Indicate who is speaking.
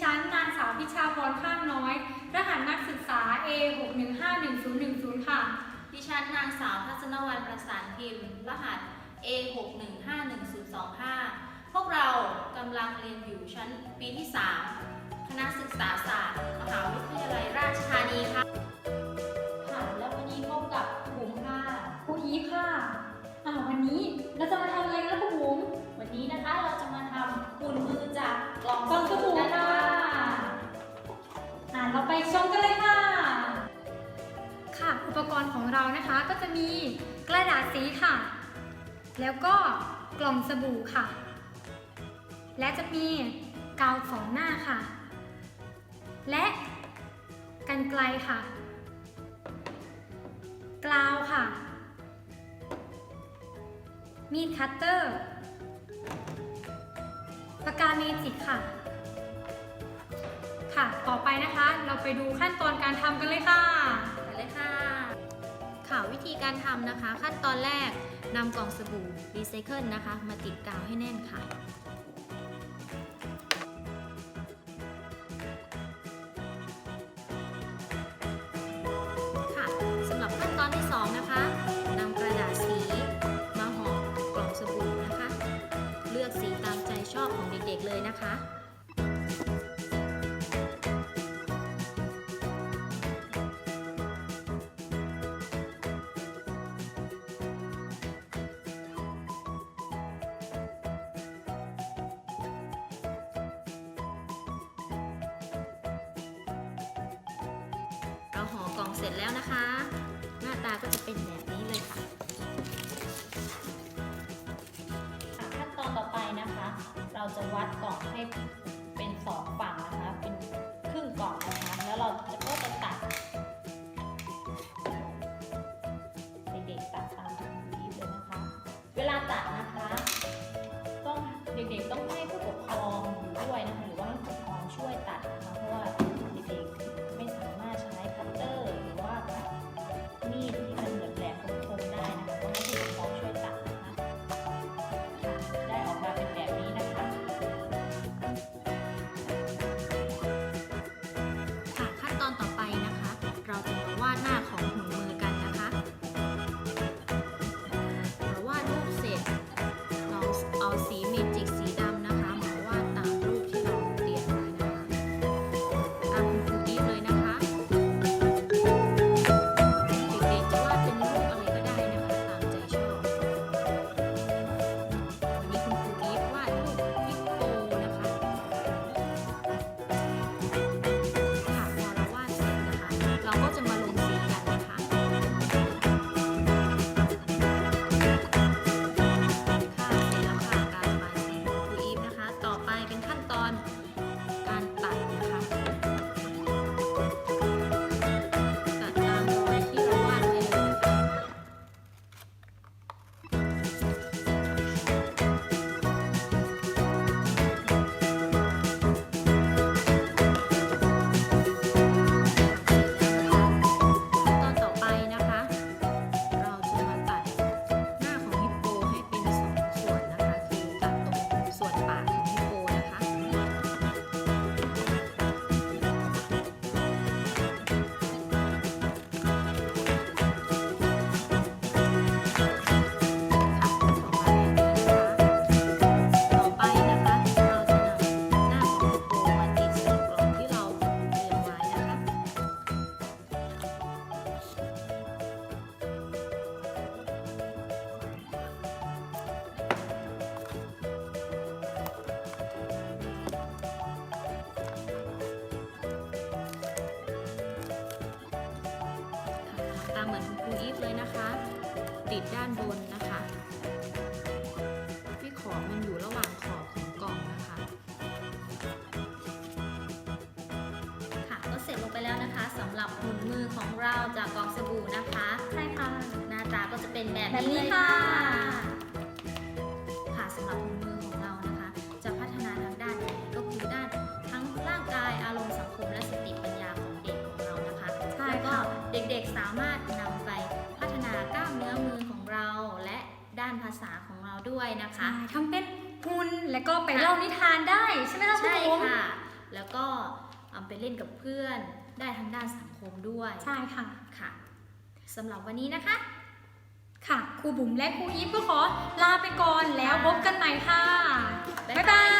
Speaker 1: ฉันนางสาวพิชาพรข้างน้อย รหัสนักศึกษา A 6 1 5 1 0 1 0ค่ะ
Speaker 2: ดิฉันนางสาวทัศนวรรณประสานพิมพ์ รหัส A 6 1 5 1 0 2 5 พวกเรากำลังเรียนอยู่ชั้นปีที่ 3 คณะศึกษาศาสตร์มหาวิทยาลัยราชธานีค่ะค่ะแล้ววันนี้พบกับบุ๋มค่ะ
Speaker 1: ครูอีค่ะอ่าวันนี้เราจะมาทำ ก็
Speaker 2: จะมีก
Speaker 1: ระดาษสีค่ะ แล้วก็กล่องสบู่ค่ะ และจะมีกาวสองหน้าค่ะ และกันไกลค่ะ กลาวค่ะ มีดคัตเตอร์ปากกาเมจิกค่ะ ค่ะ ต่อไปนะคะ เราไปดูขั้นตอนการทำกันเลยค่ะ
Speaker 2: ไปเลยค่ะ ค่ะวิธีการทำนะคะ ขั้นตอนแรกนำกล่องสบู่รีไซเคิลนะคะ มาติดกาวให้แน่นค่ะ ค่ะสำหรับขั้นตอนที่ 2 นะคะนำกระดาษสีมาห่อกล่องสบู่นะคะ เลือกสีตามใจชอบของเด็กๆเลยนะคะ เราห่อกล่องเสร็จแล้วนะคะ หน้าตาก็จะเป็นแบบนี้เลยค่ะ ขั้นตอนต่อไปนะคะ เราจะวัดกล่องให้เป็นสองฝั่งนะคะ เป็นครึ่งกล่องนะคะ แล้วเราจะก็จะตัดเด็กๆตัดตามนี้เลยนะคะ เวลาตัดนะคะ ตามเหมือนคุณครูอีฟเลยนะคะ ติดด้านบนนะคะที่ขอบมันอยู่ระหว่างขอบของกล่องนะคะ ค่ะก็เสร็จลงไปแล้วนะคะสำหรับหุ่นมือของเราจากกล่องสบู่นะคะ
Speaker 1: ใช่ค่ะ
Speaker 2: หน้าตาก็จะเป็นแบบ
Speaker 1: แบบ
Speaker 2: นี้
Speaker 1: นี้
Speaker 2: เลย
Speaker 1: ค่ะ
Speaker 2: ค่ะสำหรับหุ่นานภาษาของเราด้วยนะคะ
Speaker 1: ใช่ทำเป็นหุ่นแล้วก็ไปเล่านิทานได้ใช่ไหมคะครู
Speaker 2: ใช่
Speaker 1: บุ๋ม
Speaker 2: ค่ะ แล้วก็เอาไปเล่นกับเพื่อนได้ทางด้านสังคมด้วย
Speaker 1: ใช่ค่ะ
Speaker 2: ค่ะสำหรับวันนี้นะคะ
Speaker 1: ค่ะครูบุ๋มและครูอีฟก็ขอลาไปก่อนแล้วพบกันใหม่ค่ะ
Speaker 2: บ๊าย
Speaker 1: บ๊าย
Speaker 2: บา
Speaker 1: บายย